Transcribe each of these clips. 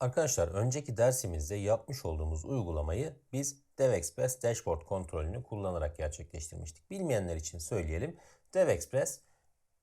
Arkadaşlar önceki dersimizde yapmış olduğumuz uygulamayı biz DevExpress Dashboard kontrolünü kullanarak gerçekleştirmiştik. Bilmeyenler için söyleyelim. DevExpress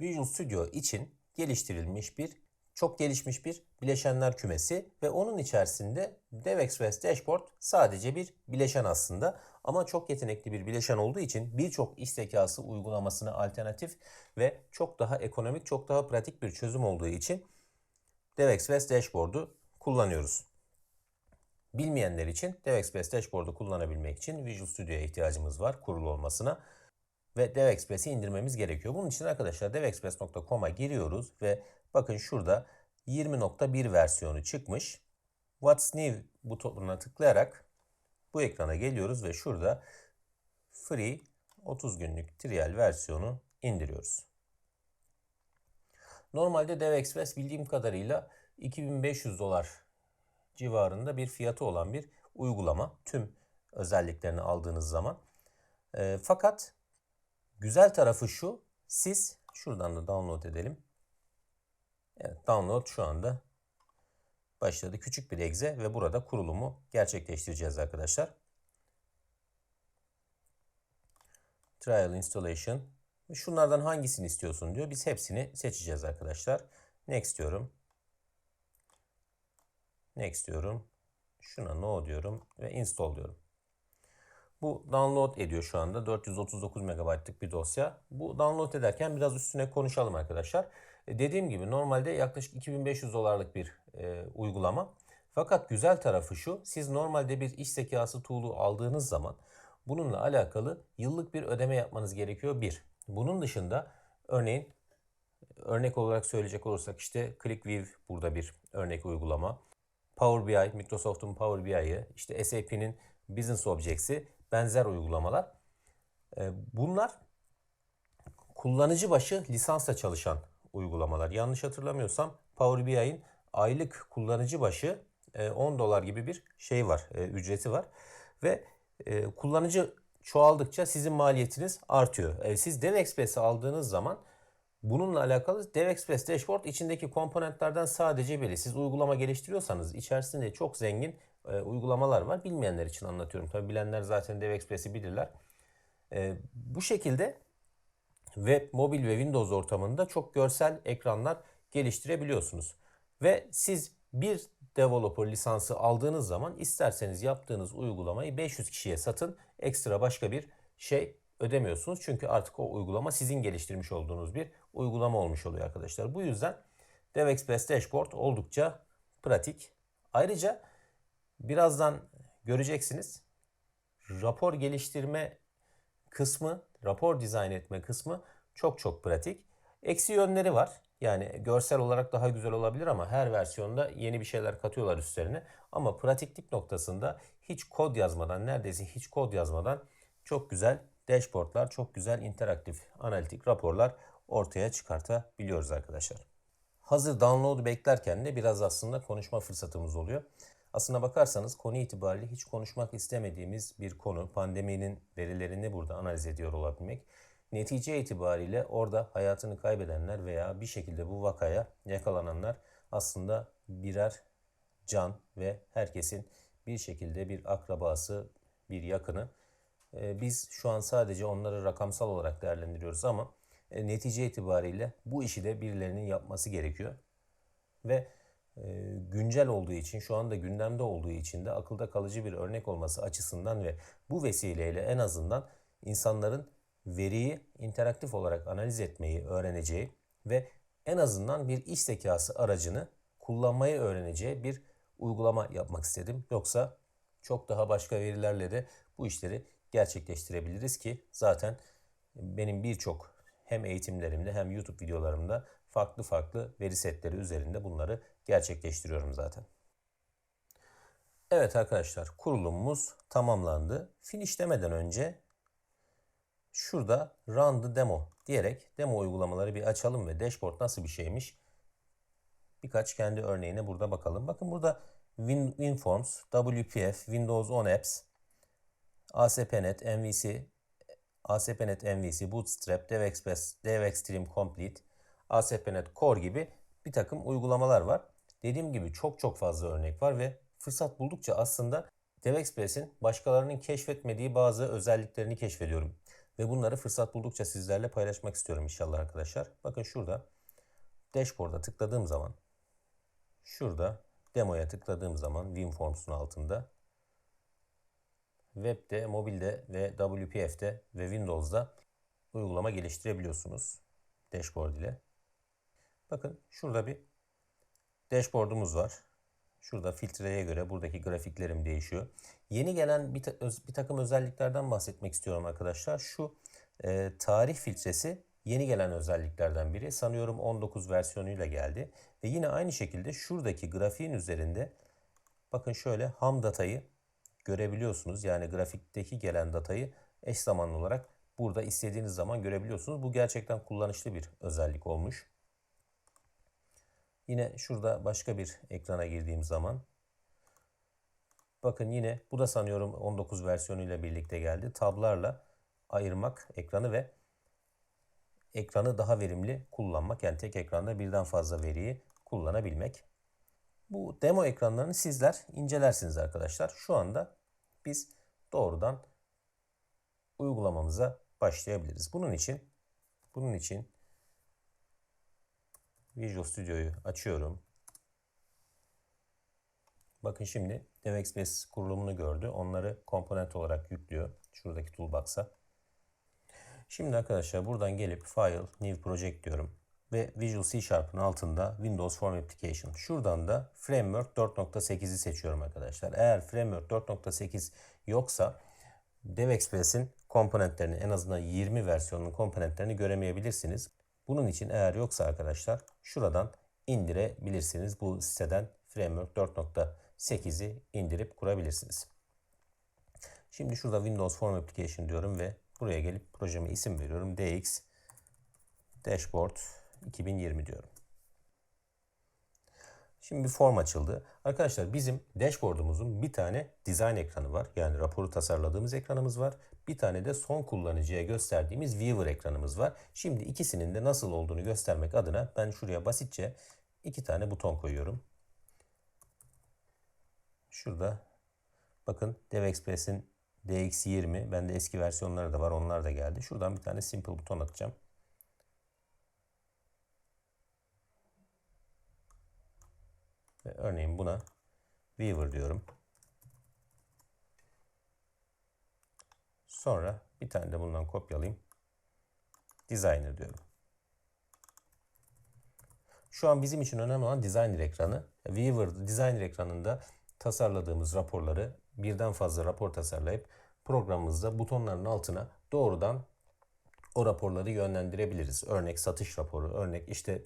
Visual Studio için geliştirilmiş bir çok gelişmiş bir bileşenler kümesi ve onun içerisinde DevExpress Dashboard sadece bir bileşen aslında ama çok yetenekli bir bileşen olduğu için birçok iş zekası uygulamasına alternatif ve çok daha ekonomik, çok daha pratik bir çözüm olduğu için DevExpress Dashboard'u kullanıyoruz. Bilmeyenler için DevExpress Dashboard'u kullanabilmek için Visual Studio'ya ihtiyacımız var kurulu olmasına ve DevExpress'i indirmemiz gerekiyor. Bunun için arkadaşlar devexpress.com'a giriyoruz ve bakın şurada 20.1 versiyonu çıkmış. What's New butonuna tıklayarak bu ekrana geliyoruz ve şurada Free 30 günlük trial versiyonu indiriyoruz. Normalde DevExpress bildiğim kadarıyla 2500 dolar civarında bir fiyatı olan bir uygulama. Tüm özelliklerini aldığınız zaman. E, fakat güzel tarafı şu. Siz şuradan da download edelim. Evet download şu anda başladı. Küçük bir exe ve burada kurulumu gerçekleştireceğiz arkadaşlar. Trial installation. Şunlardan hangisini istiyorsun diyor. Biz hepsini seçeceğiz arkadaşlar. Next diyorum. Next diyorum. Şuna no diyorum ve install diyorum. Bu download ediyor şu anda. 439 MB'lık bir dosya. Bu download ederken biraz üstüne konuşalım arkadaşlar. E, dediğim gibi normalde yaklaşık 2500 dolarlık bir e, uygulama. Fakat güzel tarafı şu. Siz normalde bir iş zekası tool'u aldığınız zaman bununla alakalı yıllık bir ödeme yapmanız gerekiyor. Bir. Bunun dışında örneğin örnek olarak söyleyecek olursak işte ClickView burada bir örnek uygulama. Power BI, Microsoft'un Power BI'yi, işte SAP'nin Business Objects'i benzer uygulamalar. Ee, bunlar kullanıcı başı lisansla çalışan uygulamalar. Yanlış hatırlamıyorsam Power BI'nin aylık kullanıcı başı 10 e, dolar gibi bir şey var, e, ücreti var. Ve e, kullanıcı çoğaldıkça sizin maliyetiniz artıyor. Siz DevExpress'i aldığınız zaman Bununla alakalı DevExpress Dashboard içindeki komponentlerden sadece biri. Siz uygulama geliştiriyorsanız içerisinde çok zengin e, uygulamalar var. Bilmeyenler için anlatıyorum. Tabi bilenler zaten DevExpress'i bilirler. E, bu şekilde web, mobil ve Windows ortamında çok görsel ekranlar geliştirebiliyorsunuz. Ve siz bir developer lisansı aldığınız zaman isterseniz yaptığınız uygulamayı 500 kişiye satın ekstra başka bir şey ödemiyorsunuz. Çünkü artık o uygulama sizin geliştirmiş olduğunuz bir uygulama olmuş oluyor arkadaşlar. Bu yüzden DevExpress Dashboard oldukça pratik. Ayrıca birazdan göreceksiniz rapor geliştirme kısmı, rapor dizayn etme kısmı çok çok pratik. Eksi yönleri var. Yani görsel olarak daha güzel olabilir ama her versiyonda yeni bir şeyler katıyorlar üstlerine. Ama pratiklik noktasında hiç kod yazmadan, neredeyse hiç kod yazmadan çok güzel dashboardlar, çok güzel interaktif analitik raporlar ortaya çıkartabiliyoruz arkadaşlar. Hazır download beklerken de biraz aslında konuşma fırsatımız oluyor. Aslına bakarsanız konu itibariyle hiç konuşmak istemediğimiz bir konu pandeminin verilerini burada analiz ediyor olabilmek. Netice itibariyle orada hayatını kaybedenler veya bir şekilde bu vakaya yakalananlar aslında birer can ve herkesin bir şekilde bir akrabası, bir yakını biz şu an sadece onları rakamsal olarak değerlendiriyoruz ama e, netice itibariyle bu işi de birilerinin yapması gerekiyor. Ve e, güncel olduğu için, şu anda gündemde olduğu için de akılda kalıcı bir örnek olması açısından ve bu vesileyle en azından insanların veriyi interaktif olarak analiz etmeyi öğreneceği ve en azından bir iş zekası aracını kullanmayı öğreneceği bir uygulama yapmak istedim. Yoksa çok daha başka verilerle de bu işleri gerçekleştirebiliriz ki zaten benim birçok hem eğitimlerimde hem YouTube videolarımda farklı farklı veri setleri üzerinde bunları gerçekleştiriyorum zaten. Evet arkadaşlar kurulumumuz tamamlandı. Finish demeden önce şurada Run the Demo diyerek demo uygulamaları bir açalım ve dashboard nasıl bir şeymiş birkaç kendi örneğine burada bakalım. Bakın burada WinForms, WPF, Windows On Apps, ASP.NET, MVC, ASP.NET MVC, Bootstrap, DevExpress, DevExtreme Complete, ASP.NET Core gibi bir takım uygulamalar var. Dediğim gibi çok çok fazla örnek var ve fırsat buldukça aslında DevExpress'in başkalarının keşfetmediği bazı özelliklerini keşfediyorum. Ve bunları fırsat buldukça sizlerle paylaşmak istiyorum inşallah arkadaşlar. Bakın şurada Dashboard'a tıkladığım zaman şurada demoya tıkladığım zaman WinForms'un altında webde, mobilde ve WPF'de ve Windows'da uygulama geliştirebiliyorsunuz dashboard ile. Bakın şurada bir dashboard'umuz var. Şurada filtreye göre buradaki grafiklerim değişiyor. Yeni gelen bir, ta bir takım özelliklerden bahsetmek istiyorum arkadaşlar. Şu e, tarih filtresi yeni gelen özelliklerden biri. Sanıyorum 19 versiyonuyla geldi. Ve yine aynı şekilde şuradaki grafiğin üzerinde bakın şöyle ham datayı görebiliyorsunuz. Yani grafikteki gelen datayı eş zamanlı olarak burada istediğiniz zaman görebiliyorsunuz. Bu gerçekten kullanışlı bir özellik olmuş. Yine şurada başka bir ekrana girdiğim zaman bakın yine bu da sanıyorum 19 versiyonuyla birlikte geldi. Tablarla ayırmak ekranı ve ekranı daha verimli kullanmak. Yani tek ekranda birden fazla veriyi kullanabilmek. Bu demo ekranlarını sizler incelersiniz arkadaşlar. Şu anda biz doğrudan uygulamamıza başlayabiliriz. Bunun için bunun için Visual Studio'yu açıyorum. Bakın şimdi DevExpress kurulumunu gördü. Onları komponent olarak yüklüyor. Şuradaki toolbox'a. Şimdi arkadaşlar buradan gelip File, New Project diyorum. Ve Visual C Sharp'ın altında Windows Form Application. Şuradan da Framework 4.8'i seçiyorum arkadaşlar. Eğer Framework 4.8 yoksa DevExpress'in komponentlerini en azından 20 versiyonunun komponentlerini göremeyebilirsiniz. Bunun için eğer yoksa arkadaşlar şuradan indirebilirsiniz. Bu siteden Framework 4.8'i indirip kurabilirsiniz. Şimdi şurada Windows Form Application diyorum ve buraya gelip projeme isim veriyorum. DX Dashboard 2020 diyorum. Şimdi bir form açıldı. Arkadaşlar bizim dashboard'umuzun bir tane design ekranı var. Yani raporu tasarladığımız ekranımız var. Bir tane de son kullanıcıya gösterdiğimiz viewer ekranımız var. Şimdi ikisinin de nasıl olduğunu göstermek adına ben şuraya basitçe iki tane buton koyuyorum. Şurada bakın DevExpress'in DX20 bende eski versiyonları da var onlar da geldi. Şuradan bir tane simple buton atacağım. Örneğin buna Weaver diyorum. Sonra bir tane de bundan kopyalayayım. Designer diyorum. Şu an bizim için önemli olan Designer ekranı. Weaver Designer ekranında tasarladığımız raporları birden fazla rapor tasarlayıp programımızda butonların altına doğrudan o raporları yönlendirebiliriz. Örnek satış raporu, örnek işte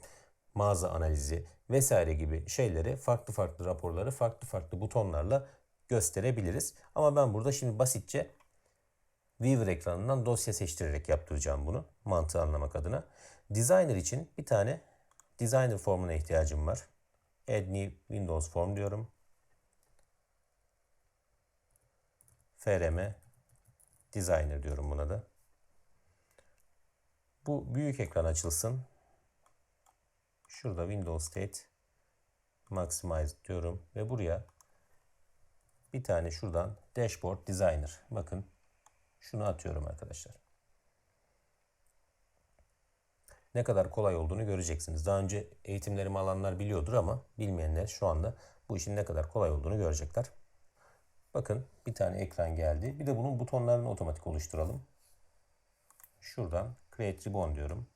mağaza analizi vesaire gibi şeyleri farklı farklı raporları farklı farklı butonlarla gösterebiliriz. Ama ben burada şimdi basitçe Weaver ekranından dosya seçtirerek yaptıracağım bunu mantığı anlamak adına. Designer için bir tane Designer formuna ihtiyacım var. Add New Windows Form diyorum. FRM Designer diyorum buna da. Bu büyük ekran açılsın. Şurada Windows State Maximize diyorum ve buraya bir tane şuradan Dashboard Designer. Bakın şunu atıyorum arkadaşlar. Ne kadar kolay olduğunu göreceksiniz. Daha önce eğitimlerimi alanlar biliyordur ama bilmeyenler şu anda bu işin ne kadar kolay olduğunu görecekler. Bakın bir tane ekran geldi. Bir de bunun butonlarını otomatik oluşturalım. Şuradan Create Ribbon diyorum.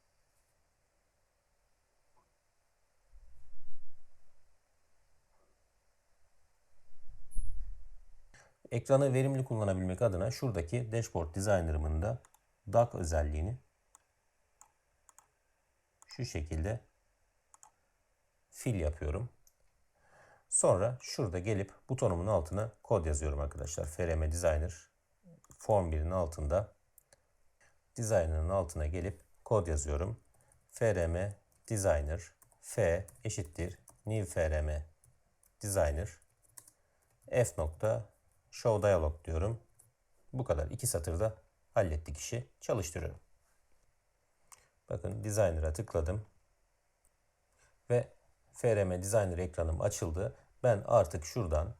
Ekranı verimli kullanabilmek adına şuradaki Dashboard Designer'ımın da Dock özelliğini şu şekilde fil yapıyorum. Sonra şurada gelip butonumun altına kod yazıyorum arkadaşlar. FRM Designer Form 1'in altında Designer'ın altına gelip kod yazıyorum. FRM Designer F eşittir New FRM Designer F nokta Show Dialog diyorum. Bu kadar. iki satırda hallettik işi. Çalıştırıyorum. Bakın Designer'a tıkladım. Ve FRM Designer ekranım açıldı. Ben artık şuradan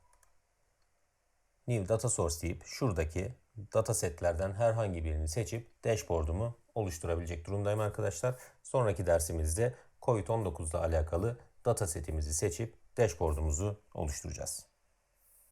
New Data Source deyip şuradaki datasetlerden herhangi birini seçip dashboard'umu oluşturabilecek durumdayım arkadaşlar. Sonraki dersimizde COVID-19 ile alakalı datasetimizi seçip dashboard'umuzu oluşturacağız.